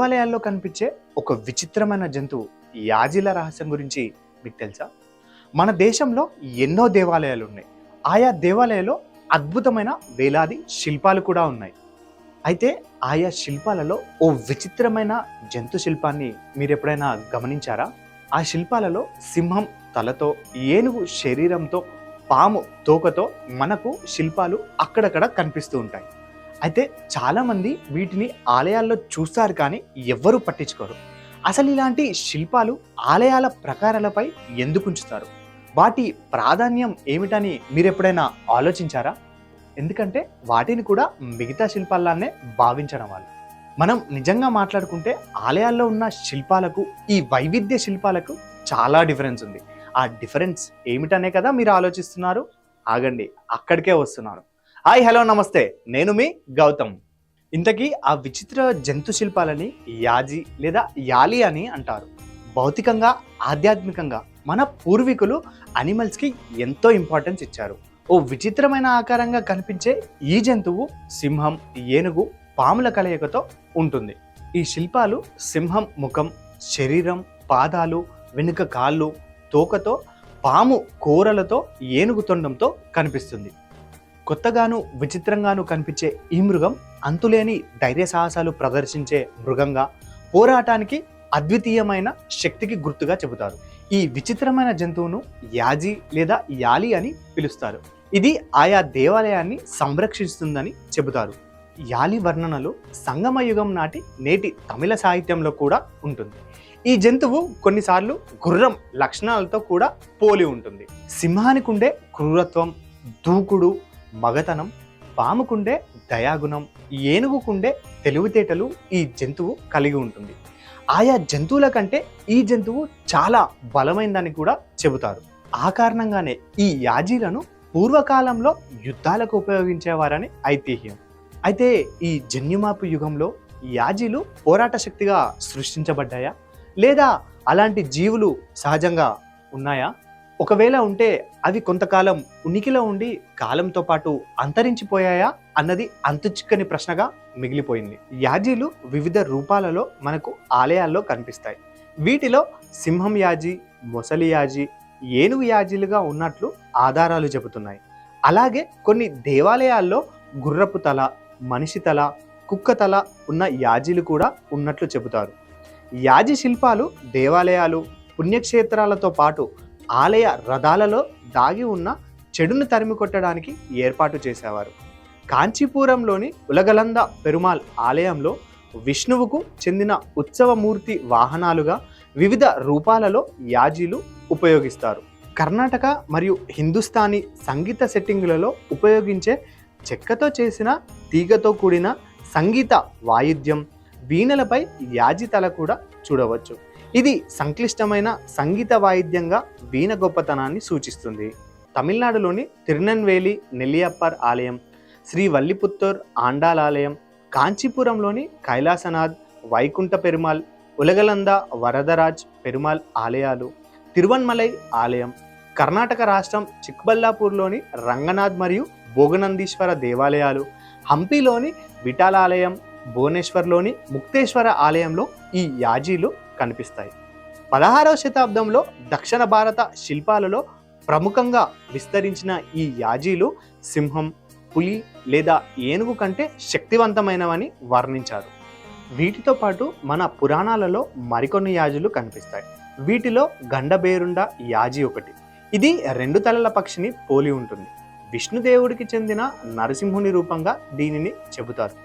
దేవాలయాల్లో కనిపించే ఒక విచిత్రమైన జంతువు యాజిల రహస్యం గురించి మీకు తెలుసా? మన దేశంలో ఎన్నో దేవాలయాలు ఉన్నాయి. ఆయా దేవాలయాల్లో అద్భుతమైన వేలాది శిల్పాలు కూడా ఉన్నాయి. అయితే ఆయా శిల్పాలలో ఓ విచిత్రమైన జంతు శిల్పాన్ని మీరు ఎప్పుడైనా గమనించారా? ఆ శిల్పాలలో సింహం తలతో ఏనుగు శరీరంతో పాము తోకతో మనకు శిల్పాలు అక్కడక్కడ కనిపిస్తూ ఉంటాయి. అయితే చాలామంది వీటిని ఆలయాల్లో చూస్తారు కానీ ఎవ్వరూ పట్టించుకోరు. అసలు ఇలాంటి శిల్పాలు ఆలయాల ప్రకారాలపై ఎందుకు ఉంచుతారు? వాటి ప్రాధాన్యం ఏమిటని మీరు ఎప్పుడైనా ఆలోచించారా? ఎందుకంటే వాటిని కూడా మిగతా శిల్పాల్లానే భావించడం వాళ్ళు. మనం నిజంగా మాట్లాడుకుంటే ఆలయాల్లో ఉన్న శిల్పాలకు ఈ వైవిధ్య శిల్పాలకు చాలా డిఫరెన్స్ ఉంది. ఆ డిఫరెన్స్ ఏమిటనే కదా మీరు ఆలోచిస్తున్నారు? ఆగండి అక్కడికే వస్తున్నాను. హాయ్ హలో నమస్తే. నేను మీ గౌతమ్. ఇంతకీ ఆ విచిత్ర జంతు శిల్పాలని యాజి లేదా యాలి అని అంటారు. భౌతికంగా ఆధ్యాత్మికంగా మన పూర్వీకులు అనిమల్స్కి ఎంతో ఇంపార్టెన్స్ ఇచ్చారు. ఓ విచిత్రమైన ఆకారంగా కనిపించే ఈ జంతువు సింహం ఏనుగు పాముల కలయికతో ఉంటుంది. ఈ శిల్పాలు సింహం ముఖం శరీరం పాదాలు వెనుక కాళ్ళు తోకతో పాము కూరలతో ఏనుగు తొండంతో కనిపిస్తుంది. కొత్తగాను విచిత్రంగాను కనిపించే ఈ మృగం అంతులేని ధైర్య సాహసాలు ప్రదర్శించే మృగంగా పోరాటానికి అద్వితీయమైన శక్తికి గుర్తుగా చెబుతారు. ఈ విచిత్రమైన జంతువును యాజి లేదా యాలి అని పిలుస్తారు. ఇది ఆయా దేవాలయాన్ని సంరక్షిస్తుందని చెబుతారు. యాలి వర్ణనలు సంగమయుగం నాటి నేటి తమిళ సాహిత్యంలో కూడా ఉంటుంది. ఈ జంతువు కొన్నిసార్లు గుర్రం లక్షణాలతో కూడా పోలి ఉంటుంది. సింహానికి ఉండే క్రూరత్వం దూకుడు మగతనం పాముకుండే దయాగుణం ఏనుగుకుండే తెలివితేటలు ఈ జంతువు కలిగి ఉంటుంది. ఆయా జంతువుల కంటే ఈ జంతువు చాలా బలమైందని కూడా చెబుతారు. ఆ కారణంగానే ఈ యాజీలను పూర్వకాలంలో యుద్ధాలకు ఉపయోగించేవారని ఐతిహ్యం. అయితే ఈ జన్యుమాపు యుగంలో యాజీలు పోరాట శక్తిగా సృష్టించబడ్డాయా? లేదా అలాంటి జీవులు సహజంగా ఉన్నాయా? ఒకవేళ ఉంటే అవి కొంతకాలం ఉనికిలో ఉండి కాలంతో పాటు అంతరించిపోయాయా అన్నది అంతుచిక్కని ప్రశ్నగా మిగిలిపోయింది. యాజీలు వివిధ రూపాలలో మనకు ఆలయాల్లో కనిపిస్తాయి. వీటిలో సింహం యాజీ మొసలి యాజీ ఏనుగు యాజీలుగా ఉన్నట్లు ఆధారాలు చెబుతున్నాయి. అలాగే కొన్ని దేవాలయాల్లో గుర్రపు తల మనిషి తల కుక్క తల ఉన్న యాజీలు కూడా ఉన్నట్లు చెబుతారు. యాజి శిల్పాలు దేవాలయాలు పుణ్యక్షేత్రాలతో పాటు ఆలయ రథాలలో దాగి ఉన్న చెడును తరిమి కొట్టడానికి ఏర్పాటు చేసేవారు. కాంచీపురంలోని ఉలగలంద పెరుమాల్ ఆలయంలో విష్ణువుకు చెందిన ఉత్సవమూర్తి వాహనాలుగా వివిధ రూపాలలో యాజీలు ఉపయోగిస్తారు. కర్ణాటక మరియు హిందుస్థానీ సంగీత సెట్టింగులలో ఉపయోగించే చెక్కతో చేసిన తీగతో కూడిన సంగీత వాయిద్యం వీణలపై యాజి తల కూడా చూడవచ్చు. ఇది సంక్లిష్టమైన సంగీత వాయిద్యంగా వీణ గొప్పతనాన్ని సూచిస్తుంది. తమిళనాడులోని తిరునెన్వేలి నెల్లియప్పర్ ఆలయం శ్రీ వల్లిపుత్తూర్ ఆండాల్ ఆలయం కాంచీపురంలోని కైలాసనాథ్ వైకుంఠ పెరుమాల్ ఉలగలంద వరదరాజ్ పెరుమాల్ ఆలయాలు తిరువన్మలై ఆలయం కర్ణాటక రాష్ట్రం చిక్బల్లాపూర్లోని రంగనాథ్ మరియు భోగనందీశ్వర దేవాలయాలు హంపీలోని విఠాలాలయం భువనేశ్వర్లోని ముక్తేశ్వర ఆలయంలో ఈ యాజీలు కనిపిస్తాయి. పదహారవ శతాబ్దంలో దక్షిణ భారత శిల్పాలలో ప్రముఖంగా విస్తరించిన ఈ యాజీలు సింహం పులి లేదా ఏనుగు కంటే శక్తివంతమైనవని వర్ణించారు. వీటితో పాటు మన పురాణాలలో మరికొన్ని యాజులు కనిపిస్తాయి. వీటిలో గండబేరుండ యాజి ఒకటి. ఇది రెండు తలల పక్షిని పోలి ఉంటుంది. విష్ణుదేవుడికి చెందిన నరసింహుని రూపంగా దీనిని చెబుతారు.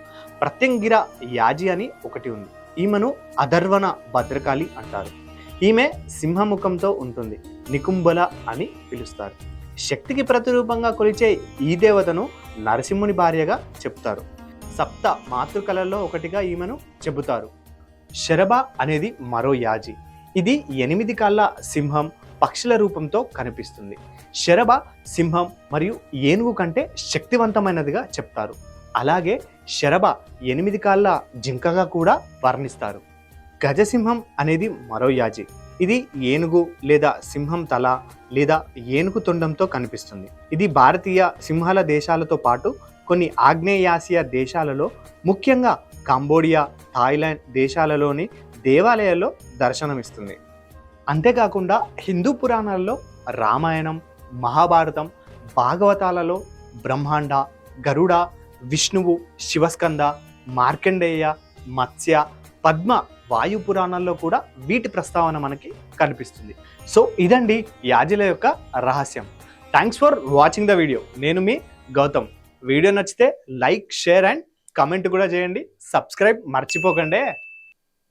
ప్రత్యంగిర యాజి అని ఒకటి ఉంది. ఈమెను అధర్వణ భద్రకాళి అంటారు. ఈమె సింహముఖంతో ఉంటుంది నికుంబల అని పిలుస్తారు. శక్తికి ప్రతిరూపంగా కొలిచే ఈ దేవతను నరసింహుని భార్యగా చెప్తారు. సప్త మాతృకలలో ఒకటిగా ఈమెను చెబుతారు. శరభ అనేది మరో యాజి. ఇది ఎనిమిది కాళ్ళ సింహం పక్షుల రూపంతో కనిపిస్తుంది. శరభ సింహం మరియు ఏనుగు కంటే శక్తివంతమైనదిగా చెప్తారు. అలాగే శరభ ఎనిమిది కాళ్ళ జింకగా కూడా వర్ణిస్తారు. గజసింహం అనేది మరో యాజి. ఇది ఏనుగు లేదా సింహం తల లేదా ఏనుగు తొండంతో కనిపిస్తుంది. ఇది భారతీయ సింహాల దేశాలతో పాటు కొన్ని ఆగ్నేయాసియా దేశాలలో ముఖ్యంగా కంబోడియా థాయిలాండ్ దేశాలలోని దేవాలయాల్లో దర్శనమిస్తుంది. అంతేకాకుండా హిందూ పురాణాల్లో రామాయణం మహాభారతం భాగవతాలలో బ్రహ్మాండ గరుడ విష్ణువు శివస్కంద మార్కండేయ మత్స్య పద్మ వాయు పురాణాల్లో కూడా వీటి ప్రస్తావన మనకి కనిపిస్తుంది. సో ఇదండి యాజిల యొక్క రహస్యం. Thanks for watching the video నేను మీ గౌతమ్. వీడియో నచ్చితే లైక్ షేర్ అండ్ కమెంట్ కూడా చేయండి. సబ్స్క్రైబ్ మర్చిపోకండి.